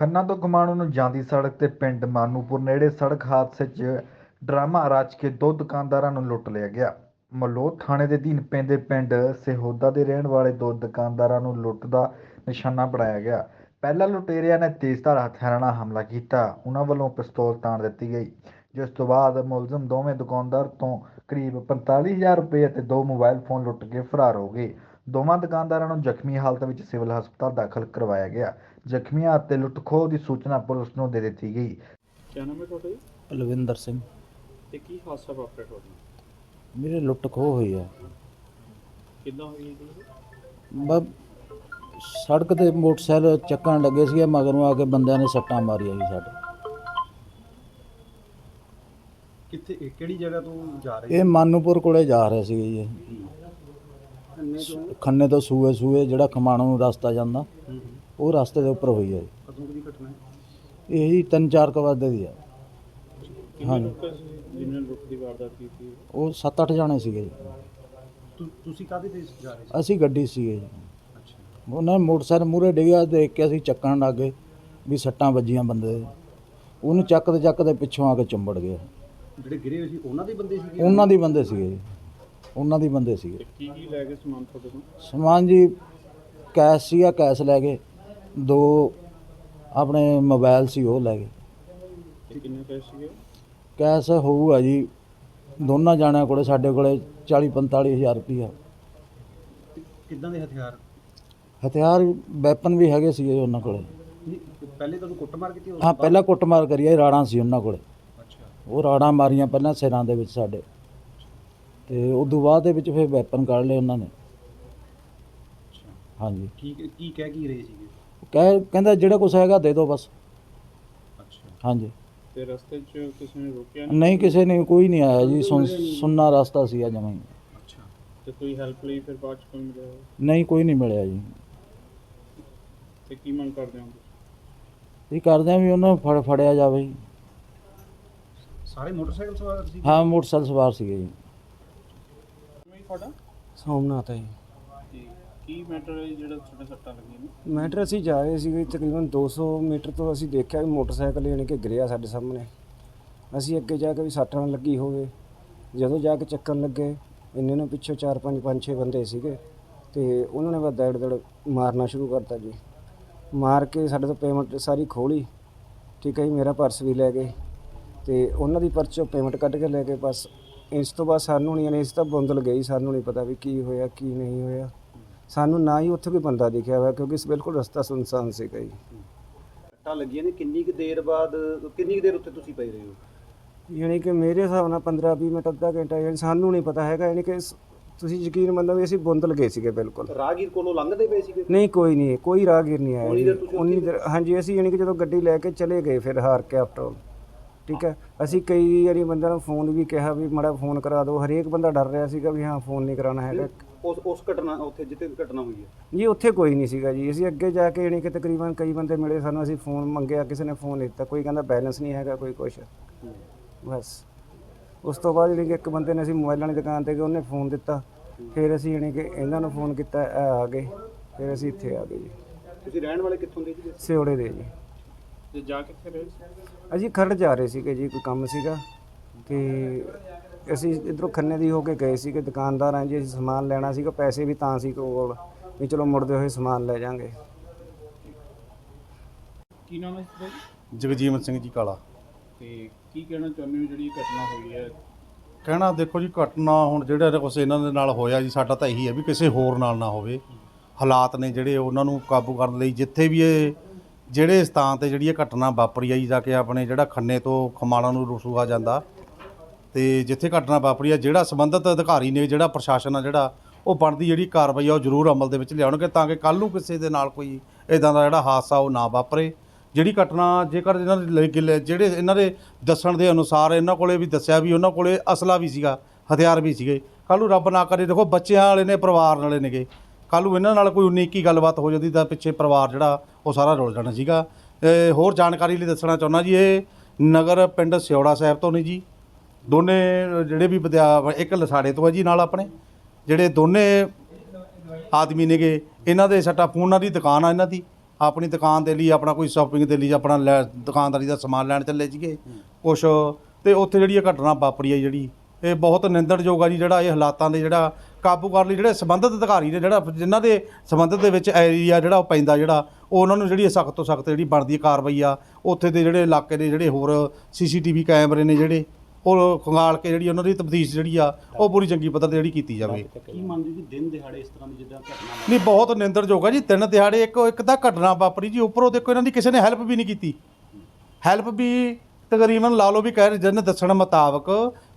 ਖੰਨਾ ਤੋਂ ਖਮਾਣੋਂ ਨੂੰ ਜਾਂਦੀ ਸੜਕ ਤੇ ਪਿੰਡ ਮਾਨੂਪੁਰ ਨੇੜੇ ਸੜਕ ਹਾਦਸੇ 'ਚ ਡਰਾਮਾ ਰਚ ਕੇ ਦੋ ਦੁਕਾਨਦਾਰਾਂ ਨੂੰ ਲੁੱਟ ਲਿਆ ਗਿਆ। ਮਲੋਹ ਥਾਣੇ ਦੇ ਅਧੀਨ ਪੈਂਦੇ ਪਿੰਡ ਸਿਹੋਦਾ ਦੇ ਰਹਿਣ ਵਾਲੇ ਦੋ ਦੁਕਾਨਦਾਰਾਂ ਨੂੰ ਲੁੱਟ ਦਾ ਨਿਸ਼ਾਨਾ ਬਣਾਇਆ ਗਿਆ। ਪਹਿਲਾਂ ਲੁਟੇਰਿਆਂ ਨੇ ਤੇਜ਼ਧਾਰ ਹਥਿਆਰਾਂ ਨਾਲ ਹਮਲਾ ਕੀਤਾ। ਉਹਨਾਂ ਵੱਲੋਂ ਪਿਸਤੌਲ ਤਾਣ ਦਿੱਤੀ ਗਈ। ਜਿਸ ਤੋਂ ਬਾਅਦ ਮੁਲਜ਼ਮ ਦੋਵੇਂ ਦੁਕਾਨਦਾਰ ਤੋਂ ਕਰੀਬ 45000 ਰੁਪਏ ਅਤੇ ਦੋ ਮੋਬਾਈਲ ਫੋਨ ਲੁੱਟ ਕੇ ਫਰਾਰ ਹੋ ਗਏ। ਦੋਵਾਂ ਦੁਕਾਨਦਾਰਾਂ ਨੂੰ ਜ਼ਖਮੀ ਹਾਲਤ ਵਿੱਚ ਸਿਵਲ ਹਸਪਤਾਲ ਦਾਖਲ ਕਰਵਾਇਆ ਗਿਆ। ਜ਼ਖਮੀਆਂ ਅਤੇ ਲੁੱਟਖੋਹ ਦੀ ਸੂਚਨਾ ਪੁਲਿਸ ਨੂੰ ਦੇ ਦਿੱਤੀ ਗਈ। ਕਿਆ ਨਾਮ ਹੈ ਤੁਹਾਡਾ ਜੀ? ਲਵਿੰਦਰ ਸਿੰਘ। ਤੇ ਕੀ ਹਾਦਸਾ ਵਾਪਰਿਆ ਤੁਹਾਡਾ? ਮੇਰੇ ਲੁੱਟ ਖੋਹ ਹੋਈ ਆ। ਕਿੱਦਾਂ ਹੋਈ ਹੈ ਜੀ ਬ ਸੜਕ ਤੇ ਮੋਟਰਸਾਈਕਲ ਚੱਕਣ ਲੱਗੇ ਸੀਗੇ ਮਗਰੋਂ ਆ ਕੇ ਬੰਦਿਆਂ ਨੇ ਸੱਟਾਂ ਮਾਰੀਆਂ ਜੀ ਸਾਡੇ। ਕਿੱਥੇ ਇਹ ਕਿਹੜੀ ਜਗ੍ਹਾ ਤੋਂ ਜਾ ਰਹੇ? ਇਹ ਮਾਨੂਪੁਰ ਕੋਲੇ ਜਾ ਰਹੇ ਸੀਗੇ ਜੀ। ਇਹ। ਖੰਨੇ ਤੋਂ ਖੰਨੇ ਤੋਂ ਸੂਏ ਸੂਏ ਜਿਹੜਾ ਖਮਾਣੋਂ ਨੂੰ ਰਸਤਾ ਜਾਂਦਾ ਉਹ ਰਸਤੇ ਦੇ ਉੱਪਰ ਹੋਈ ਹੈ ਕਦੋਂ ਦੀ ਘਟਨਾ ਹੈ? ਇਹ ਜੀ ਤਿੰਨ ਚਾਰ ਕੁ ਵਜੇ ਦੀ ਆ। ਕਿੰਨੇ ਹਾਂਜੀ। ਜਿਨ੍ਹਾਂ ਨੇ ਲੁੱਟ ਦੀ ਵਾਰਦਾਤ ਕੀਤੀ ਉਹ 7-8 ਜਾਣੇ ਸੀਗੇ ਜੀ। ਤੁਸੀਂ ਕਾਹਦੇ ਤੇ ਜਾ ਰਹੇ ਸੀ? ਅਸੀਂ ਗੱਡੀ ਸੀਗੇ ਜੀ। ਉਹਨਾਂ ਨੇ ਮੋਟਰਸਾਈਕਲ ਮੂਰੇ ਡਿੱਗਿਆ ਦੇਖ ਕੇ ਅਸੀਂ ਚੱਕਣ ਲੱਗ ਗਏ ਵੀ ਸੱਟਾਂ ਵੱਜੀਆਂ ਬੰਦੇ ਦੇ। ਉਹਨੂੰ ਚੱਕਦੇ ਚੱਕਦੇ ਪਿੱਛੋਂ ਆ ਕੇ ਚੰਬੜ ਗਿਆ। ਜਿਹੜੇ ਗਿਰੇ ਸੀ ਉਹਨਾਂ ਦੇ ਬੰਦੇ ਸੀਗੇ? ਉਹਨਾਂ ਦੀ ਬੰਦੇ ਸੀਗੇ ਜੀ। ਉਹਨਾਂ ਦੀ ਬੰਦੇ ਸੀਗੇ। ਕੀ ਕੀ ਲੈ ਕੇ ਸਮਾਨ ਤੁਹਾਡੇ ਤੋਂ ਸਮਾਨ ਜੀ ਕੈਸ਼ ਸੀਗਾ ਕੈਸ਼ ਲੈ ਗਏ। ਦੋ ਆਪਣੇ ਮੋਬਾਈਲ ਸੀ ਉਹ ਲੈ ਗਏ। ਤੇ ਕਿੰਨੇ ਪੈਸੇ ਸੀਗੇ? ਕੈਸ਼ ਹੋਊਗਾ ਜੀ ਦੋਨਾਂ ਜਾਣਿਆਂ ਕੋਲੇ ਸਾਡੇ ਕੋਲੇ 40 45 ਹਜ਼ਾਰ ਰੁਪਈਆ। ਕਿੱਦਾਂ ਦੇ ਹਥਿਆਰ? ਹਥਿਆਰ ਵੈਪਨ ਵੀ ਹੈਗੇ ਸੀਗੇ ਉਹਨਾਂ ਕੋਲੇ। ਪਹਿਲੇ ਤੁਹਾਨੂੰ ਕੁੱਟਮਾਰ ਕੀਤੀ ਹਾਂ ਪਹਿਲਾਂ ਕੁੱਟਮਾਰ ਕਰੀ ਆ ਰਾੜਾਂ ਸੀ ਉਹਨਾਂ ਕੋਲੇ। ਅੱਛਾ। ਉਹ ਰਾੜਾਂ ਮਾਰੀਆਂ ਪਹਿਲਾਂ ਸਿਰਾਂ ਦੇ ਵਿੱਚ ਸਾਡੇ। ਤੇ ਉਦੋਂ ਬਾਅਦ ਦੇ ਵਿੱਚ ਫਿਰ ਵੈਪਨ ਕੱਢ ਲਏ ਉਹਨਾਂ ਨੇ। ਅੱਛਾ। ਹਾਂਜੀ। ਕੀ ਕੀ ਕਹਿ ਕੀ ਰਹੇ ਸੀਗੇ? ਕਹਿ ਕਹਿੰਦਾ ਜਿਹੜਾ ਕੁਛ ਹੈਗਾ ਦੇ ਦਿਓ ਬਸ। ਅੱਛਾ। ਹਾਂਜੀ। ਤੇ ਰਸਤੇ 'ਚ ਕਿਸੇ ਨੇ ਰੋਕਿਆ ਨਹੀਂ ਕਿਸੇ ਨੇ ਕੋਈ ਨਹੀਂ ਆਇਆ ਜੀ। ਸੁੰਨ- ਸੁੰਨਾ ਰਸਤਾ ਸੀ ਆ ਜਮਾਂ ਹੀ। ਅੱਛਾ। ਤੇ ਕੋਈ ਹੈਲਪ ਲਈ ਫਿਰ ਬਾਅਦ 'ਚ ਕੋਈ ਮਿਲਿਆ? ਹੋਵੇ? ਨਹੀਂ ਕੋਈ ਨਹੀਂ ਮਿਲਿਆ ਜੀ। ਤੇ ਕੀ ਮੰਗ ਕਰਦੇ ਹੋ ਤੁਸੀਂ? ਇਹ ਕਰਦੇ ਆ ਵੀ ਉਹਨਾਂ ਨੂੰ ਫੜ ਫੜਿਆ ਜਾਵੇ। ਜੀ ਸਾਰੇ ਮੋਟਰਸਾਈਕਲ ਸਵਾਰ ਸੀ ਹਾਂ ਮੋਟਰਸਾਈਕਲ ਸਵਾਰ ਸੀਗੇ ਜੀ। ਤੁਹਾਡਾ? ਸੋਮਨਾਥ ਹੈ ਜੀ। ਤੇ ਕੀ ਮੈਟਰ ਹੈ ਜਿਹੜਾ ਤੁਹਾਡੇ ਸੱਟਾਂ ਲੱਗੀਆਂ ਨੇ? ਮੈਟਰ ਅਸੀਂ ਜਾ ਰਹੇ ਸੀਗੇ ਤਕਰੀਬਨ 200 ਮੀਟਰ ਤੋਂ ਅਸੀਂ ਦੇਖਿਆ ਵੀ ਮੋਟਰਸਾਈਕਲ ਯਾਨੀ ਕਿ ਗਿਰਿਆ ਸਾਡੇ ਸਾਹਮਣੇ। ਅਸੀਂ ਅੱਗੇ ਜਾ ਕੇ ਵੀ ਸੱਟ ਨਾਲ ਲੱਗੀ ਹੋਵੇ। ਜਦੋਂ ਜਾ ਕੇ ਚੱਕਣ ਲੱਗੇ ਇੰਨੇ ਨੂੰ ਪਿੱਛੋਂ 4 5 5 6 ਬੰਦੇ ਸੀਗੇ। ਤੇ ਉਹਨਾਂ ਨੇ ਬਸ ਦੜ ਦੜ ਮਾਰਨਾ ਸ਼ੁਰੂ ਕਰਤਾ ਜੀ। ਮਾਰ ਕੇ ਸਾਡੇ ਤੋਂ ਪੇਮੈਂਟ ਸਾਰੀ ਖੋਲੀ ਠੀਕ ਹੈ ਜੀ ਮੇਰਾ ਪਰਸ ਵੀ ਲੈ ਗਏ। ਤੇ ਉਹਨਾਂ ਦੀ ਪਰਚੋਂ ਪੇਮੈਂਟ ਕੱਢ ਕੇ ਲੈ ਗਏ ਬਸ। ਇਸ ਤੋਂ ਬਾਅਦ ਸਾਨੂੰ ਨਹੀਂ ਇਸ ਤਾਂ ਬੁੰਦਲ ਗਈ ਸਾਨੂੰ ਨਹੀਂ ਪਤਾ ਵੀ ਕੀ ਹੋਇਆ ਕੀ ਨਹੀਂ ਹੋਇਆ। ਸਾਨੂੰ ਨਾ ਹੀ ਉੱਥੇ ਕੋਈ ਬੰਦਾ ਦਿਖਿਆ ਹੋਇਆ ਕਿਉਂਕਿ ਇਸ ਬਿਲਕੁਲ ਰਸਤਾ ਸੁਨਸਾਨ ਸੀਗਾ ਜੀ। ਸੱਟਾਂ ਲੱਗੀਆਂ ਨੇ ਕਿੰਨੀ ਕੁ ਦੇਰ ਬਾਅਦ ਕਿੰਨੀ ਕੁ ਦੇਰ ਉੱਤੇ ਤੁਸੀਂ ਪਏ ਰਹੇ ਹੋ? ਯਾਨੀ ਕਿ ਮੇਰੇ ਹਿਸਾਬ ਨਾਲ 15 20 ਮਿੰਟ ਅੱਧਾ ਘੰਟਾ ਯਾਨੀ ਸਾਨੂੰ ਨਹੀਂ ਪਤਾ ਹੈਗਾ ਯਾਨੀ ਕਿ ਸ- ਤੁਸੀਂ ਯਕੀਨ ਮੰਨੋ ਵੀ ਅਸੀਂ ਬੁੰਦਲ ਗਏ ਸੀਗੇ ਬਿਲਕੁਲ। ਰਾਹਗੀਰ ਕੋਲੋਂ ਲੰਘਦੇ ਪਏ ਸੀਗੇ? ਨਹੀਂ ਕੋਈ ਨਹੀਂ ਕੋਈ ਰਾਹਗੀਰ ਨਹੀਂ ਆਇਆ ਉਨੀ ਜੀ। ਦੇਰ ਤੁਸੀਂ ਉਨੀ ਦੇਰ ਹਾਂਜੀ ਅਸੀਂ ਯਾਨੀ ਕਿ ਜਦੋਂ ਗੱਡੀ ਲੈ ਕੇ ਚਲੇ ਗਏ ਫਿਰ ਹਾਰ ਕੇ ਆਫਟਰ ਠੀਕ ਹੈ? ਅਸੀਂ ਕਈ ਵਾਰੀ ਬੰਦਿਆਂ ਨੂੰ ਫੋਨ ਵੀ ਕਿਹਾ ਵੀ ਮੜਾ ਫੋਨ ਕਰਾ ਦਿਓ। ਹਰੇਕ ਬੰਦਾ ਡਰ ਰਿਹਾ ਸੀਗਾ ਵੀ ਹਾਂ ਫੋਨ ਨਹੀਂ ਕਰਾਉਣਾ ਹੈਗਾ। ਉਸ ਉਸ ਘਟਨਾ ਉੱਥੇ ਜਿੱਥੇ ਘਟਨਾ ਹੋਈ ਹੈ। ਜੀ ਉੱਥੇ ਕੋਈ ਨਹੀਂ ਸੀਗਾ ਜੀ। ਅਸੀਂ ਅੱਗੇ ਜਾ ਕੇ ਯਾਨੀ ਕਿ ਤਕਰੀਬਨ ਕਈ ਬੰਦੇ ਮਿਲੇ ਸਾਨੂੰ ਅਸੀਂ ਫੋਨ ਮੰਗਿਆ ਕਿਸੇ ਨੇ ਫੋਨ ਦਿੱਤਾ। ਕੋਈ ਕਹਿੰਦਾ ਬੈਲੈਂਸ ਨਹੀਂ ਹੈਗਾ ਕੋਈ ਕੁਛ। ਬਸ। ਉਸ ਤੋਂ ਬਾਅਦ ਜਿਹੜੀ ਕਿ ਇੱਕ ਬੰਦੇ ਨੇ ਅਸੀਂ ਮੋਬਾਈਲਾਂ ਦੀ ਦੁਕਾਨ ਤੇ ਗਏ ਉਹਨੇ ਫੋਨ ਦਿੱਤਾ। ਫਿਰ ਅਸੀਂ ਯਾਨੀ ਕਿ ਇਹਨਾਂ ਨੂੰ ਫੋਨ ਕੀਤਾ ਇਹ ਆ ਗਏ। ਫਿਰ ਅਸੀਂ ਇੱਥੇ ਆ ਗਏ ਜੀ। ਤੁਸੀਂ ਰਹਿਣ ਵਾਲੇ ਕਿੱਥੋਂ ਦੇ ਜੀ? ਸਿਉੜੇ ਦੇ ਜੀ। ਤੇ ਜਾ ਕਿੱਥੇ ਰਹੇ ਸੀ? ਅਸੀਂ ਖਰੜ ਜਾ ਰਹੇ ਸੀਗੇ ਜੀ ਕੋਈ ਕੰਮ ਸੀਗਾ। ਤੇ ਅਸੀਂ ਇਧਰੋਂ ਖੰਨੇ ਦੀ ਹੋ ਕੇ ਗਏ ਸੀਗੇ ਦੁਕਾਨਦਾਰ ਆਂ ਜੀ ਅਸੀਂ ਸਮਾਨ ਲੈਣਾ ਸੀਗਾ ਪੈਸੇ ਵੀ ਤਾਂ ਸੀ ਕੋਲ ਵੀ ਚਲੋ ਮੁੜਦੇ ਹੋਏ ਸਮਾਨ ਲੈ ਜਾਾਂਗੇ। ਕੀ ਨਾਮ ਹੈ ਜੀ? ਜਗਜੀਵਨ ਸਿੰਘ ਜੀ ਕਾਲਾ। ਤੇ ਕੀ ਕਹਿਣਾ ਚਾਹੁੰਦੇ ਹੋ ਜਿਹੜੀ ਇਹ ਘਟਨਾ ਹੋਈ ਹੈ? ਕਹਿਣਾ ਦੇਖੋ ਜੀ ਘਟਨਾ ਹੁਣ ਜਿਹੜਾ ਕੁਛ ਇਹਨਾਂ ਦੇ ਨਾਲ ਹੋਇਆ ਜੀ ਸਾਡਾ ਤਾਂ ਇਹੀ ਹੈ ਵੀ ਕਿਸੇ ਹੋਰ ਨਾਲ ਨਾ ਹੋਵੇ। ਹਾਲਾਤ ਨੇ ਜਿਹੜੇ ਉਹਨਾਂ ਨੂੰ ਕਾਬੂ ਕਰਨ ਲਈ ਜਿੱਥੇ ਵੀ ਇਹ ਜਿਹੜੇ ਸਥਾਨ ਤੇ ਜਿਹੜੀ ਇਹ ਘਟਨਾ ਵਾਪਰੀ ਆ ਜੀ, ਜਾ ਕੇ ਆਪਣੇ ਜਿਹੜਾ ਖੰਨੇ ਤੋਂ ਖਮਾਣਾ ਨੂੰ ਰਸੂਆ ਜਾਂਦਾ, ਤੇ ਜਿੱਥੇ ਘਟਨਾ ਵਾਪਰੀ ਆ, ਜਿਹੜਾ ਸੰਬੰਧਿਤ ਅਧਿਕਾਰੀ ਨੇ, ਜਿਹੜਾ ਪ੍ਰਸ਼ਾਸਨ ਆ ਜਿਹੜਾ, ਉਹ ਬਣਦੀ ਜਿਹੜੀ ਕਾਰਵਾਈ ਆ, ਉਹ ਜ਼ਰੂਰ ਅਮਲ ਦੇ ਵਿੱਚ ਲਿਆਉਣਗੇ ਤਾਂ ਕਿ ਕੱਲ ਨੂੰ ਕਿਸੇ ਦੇ ਨਾਲ ਕੋਈ ਇਦਾਂ ਦਾ ਜਿਹੜਾ ਹਾਦਸਾ ਉਹ ਨਾ ਵਾਪਰੇ। ਜਿਹੜੀ ਘਟਨਾ ਜੇਕਰ ਇਹਨਾਂ ਦੇ ਜਿਹੜੇ ਇਹਨਾਂ ਦੇ ਦੱਸਣ ਦੇ ਅਨੁਸਾਰ ਇਹਨਾਂ ਕੋਲੇ ਵੀ ਦੱਸਿਆ ਵੀ, ਉਹਨਾਂ ਕੋਲੇ ਅਸਲਾ ਵੀ ਸੀਗਾ, ਹਥਿਆਰ ਵੀ ਸੀਗੇ। ਕੱਲ ਨੂੰ ਰੱਬ ਨਾ ਕਰੇ, ਦੇਖੋ ਬੱਚਿਆਂ ਵਾਲੇ ਨੇ, ਪਰਿਵਾਰ ਵਾਲੇ ਨੇਗੇ। ਕੱਲ ਨੂੰ ਇਹਨਾਂ ਨਾਲ ਕੋਈ ਉਨੀਕੀ ਗੱਲਬਾਤ ਹੋ ਜਾਂਦੀ ਤਾਂ ਪਿੱਛੇ ਪਰਿਵਾਰ ਜਿਹੜਾ ਉਹ ਸਾਰਾ ਰੁਲ ਜਾਣਾ ਸੀਗਾ। ਇਹ ਹੋਰ ਜਾਣਕਾਰੀ ਲਈ ਦੱਸਣਾ ਚਾਹੁੰਦਾ ਜੀ, ਇਹ ਨਗਰ ਪਿੰਡ ਸਿਉੜਾ ਸਾਹਿਬ ਤੋਂ ਨੇ ਜੀ। ਦੋਨੇ ਜਿਹੜੇ ਵੀ ਵਿਦਿਆ ਇੱਕ ਲਸਾੜੇ ਤੋਂ ਹੈ ਜੀ ਨਾਲ ਆਪਣੇ, ਜਿਹੜੇ ਦੋਨੇ ਆਦਮੀ ਨੇਗੇ, ਇਹਨਾਂ ਦੇ ਸੱਟਾ ਫੋਨਾਂ ਦੀ ਦੁਕਾਨ ਆ ਇਹਨਾਂ ਦੀ। ਆਪਣੀ ਦੁਕਾਨ ਦੇ ਲਈ, ਆਪਣਾ ਕੋਈ ਸ਼ਾਪਿੰਗ ਦੇ ਲਈ, ਆਪਣਾ ਲੈ- ਦੁਕਾਨਦਾਰੀ ਦਾ ਸਮਾਨ ਲੈਣ ਚੱਲੇ ਸੀਗੇ। ਕੁਛ, ਤੇ ਉੱਥੇ ਜਿਹੜੀ ਇਹ ਘਟਨਾ ਵਾਪਰੀ ਹੈ ਜਿਹੜੀ, ਇਹ ਬਹੁਤ ਨਿੰਦਣਯੋਗ ਆ ਜੀ, ਜਿਹੜਾ ਇਹ ਹਾਲਾਤਾਂ ਦੇ ਜਿਹੜਾ ਕਾਬੂ ਕਰਨ ਲਈ ਜਿਹੜੇ ਸੰਬੰਧਿਤ ਅਧਿਕਾਰੀ ਨੇ ਜਿਹੜਾ ਜਿਨ੍ਹਾਂ ਦੇ ਸੰਬੰਧਿਤ ਦੇ ਵਿੱਚ ਏਰੀਆ ਜਿਹੜਾ ਉਹ ਪੈਂਦਾ ਜਿਹੜਾ ਉਹ ਉਹਨਾਂ ਨੂੰ ਜਿਹੜੀ ਸਖਤ ਤੋਂ ਸਖਤ ਜਿਹੜੀ ਬਣਦੀ ਕਾਰਵਾਈ ਆ ਉੱਥੇ ਦੇ ਜਿਹੜੇ ਇਲਾਕੇ ਦੇ ਜਿਹੜੇ ਹੋਰ ਸੀਸੀਟੀਵੀ ਕੈਮਰੇ ਨੇ ਜਿਹੜੇ ਉਹ ਖੰਗਾਲ ਕੇ ਜਿਹੜੀ ਉਹਨਾਂ ਦੀ ਤਫਤੀਸ਼ ਜਿਹੜੀ ਆ ਉਹ ਪੂਰੀ ਚੰਗੀ ਪੱਧਰ ਤੇ ਜਿਹੜੀ ਕੀਤੀ ਜਾਵੇ। ਕੀ ਮੰਨਦੇ ਜੀ ਦਿਨ ਦਿਹਾੜੇ ਇਸ ਤਰ੍ਹਾਂ ਦੀ ਜਿੱਦਾਂ ਘਟਨਾ ਨਹੀਂ ਬਹੁਤ ਨਿੰਦਰਯੋਗ ਆ ਜੀ ਤਿੰਨ ਦਿਹਾੜੇ ਇੱਕ ਇੱਕ ਤਾਂ ਘਟਨਾ ਵਾਪਰੀ ਜੀ ਉੱਪਰੋਂ ਦੇਖੋ ਇਹਨਾਂ ਦੀ ਕਿਸੇ ਨੇ ਹੈਲਪ ਵੀ ਨਹੀਂ ਕੀਤੀ। ਹੈਲਪ ਵੀ ਤਕਰੀਬਨ ਲਾ ਲਓ ਵੀ ਕਹਿ ਰਹੇ ਜਿਹਨੇ ਦੱਸਣ ਮੁਤਾਬਕ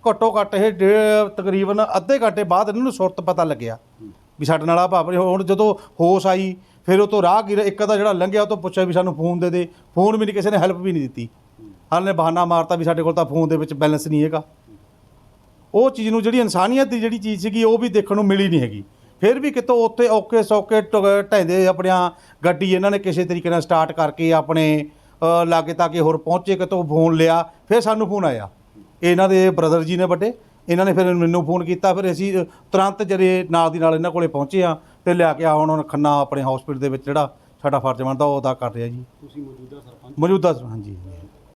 ਘੱਟੋ ਘੱਟ ਇਹ ਡੇ- ਤਕਰੀਬਨ ਅੱਧੇ ਘੰਟੇ ਬਾਅਦ ਇਹਨਾਂ ਨੂੰ ਸੁਰਤ ਪਤਾ ਲੱਗਿਆ ਵੀ ਸਾਡੇ ਨਾਲ ਆ ਵਾਪਰੀ ਹੁਣ ਜਦੋਂ ਹੋਸ਼ ਆਈ ਫਿਰ ਉਹ ਤੋਂ ਰਾਹਗੀਰ ਇੱਕ ਦਾ ਜਿਹੜਾ ਲੰਘਿਆ ਉਹ ਤੋਂ ਪੁੱਛਿਆ ਵੀ ਸਾਨੂੰ ਫੋਨ ਦੇ ਦੇ। ਫੋਨ ਵੀ ਨਹੀਂ ਕਿਸੇ ਨੇ ਹੈਲਪ ਵੀ ਨਹੀਂ ਦਿੱਤੀ। ਹਾਲ ਨੇ ਬਹਾਨਾ ਮਾਰਤਾ ਵੀ ਸਾਡੇ ਕੋਲ ਤਾਂ ਫੋਨ ਦੇ ਵਿੱਚ ਬੈਲੈਂਸ ਨਹੀਂ ਹੈਗਾ। ਉਹ ਚੀਜ਼ ਨੂੰ ਜਿਹੜੀ ਇਨਸਾਨੀਅਤ ਦੀ ਜਿਹੜੀ ਚੀਜ਼ ਸੀਗੀ ਉਹ ਵੀ ਦੇਖਣ ਨੂੰ ਮਿਲੀ ਨਹੀਂ ਹੈਗੀ। ਫਿਰ ਵੀ ਕਿਤੋਂ ਉੱਥੇ ਔਕੇ ਸੌਕੇ ਟ- ਢਹਿੰਦੇ ਆਪਣੀਆਂ ਗੱਡੀ ਇਹਨਾਂ ਨੇ ਕਿਸੇ ਤਰੀਕੇ ਨਾਲ ਸਟਾਰਟ ਕਰਕੇ ਆਪਣੇ ਅ, ਲਾਗੇ ਤਾਗੇ ਹੋਰ ਪਹੁੰਚੇ ਕਿਤੋਂ ਫੋਨ ਲਿਆ ਫਿਰ ਸਾਨੂੰ ਫੋਨ ਆਇਆ। ਇਹਨਾਂ ਦੇ ਬ੍ਰਦਰ ਜੀ ਨੇ ਵੱਡੇ ਇਹਨਾਂ ਨੇ ਫਿਰ ਮੈਨੂੰ ਫੋਨ ਕੀਤਾ ਫਿਰ ਅਸੀਂ ਤੁਰੰਤ ਜਿਹੜੇ ਨਾਲ ਦੀ ਨਾਲ ਇਹਨਾਂ ਕੋਲੇ ਪਹੁੰਚੇ ਆ ਤੇ ਲਿਆ ਕੇ ਆ ਹੁਣ ਖੰਨਾ ਆਪਣੇ ਹਸਪੀਟਲ ਦੇ ਵਿੱਚ ਜਿਹੜਾ ਸਾਡਾ ਫਰਜ਼ ਬਣਦਾ ਉਹ ਅਦਾ ਕਰ ਰਿਹਾ ਜੀ। ਤੁਸੀਂ ਮੌਜੂਦਾ ਸਰਪੰਚ? ਮੌਜੂਦਾ ਹਾਂਜੀ।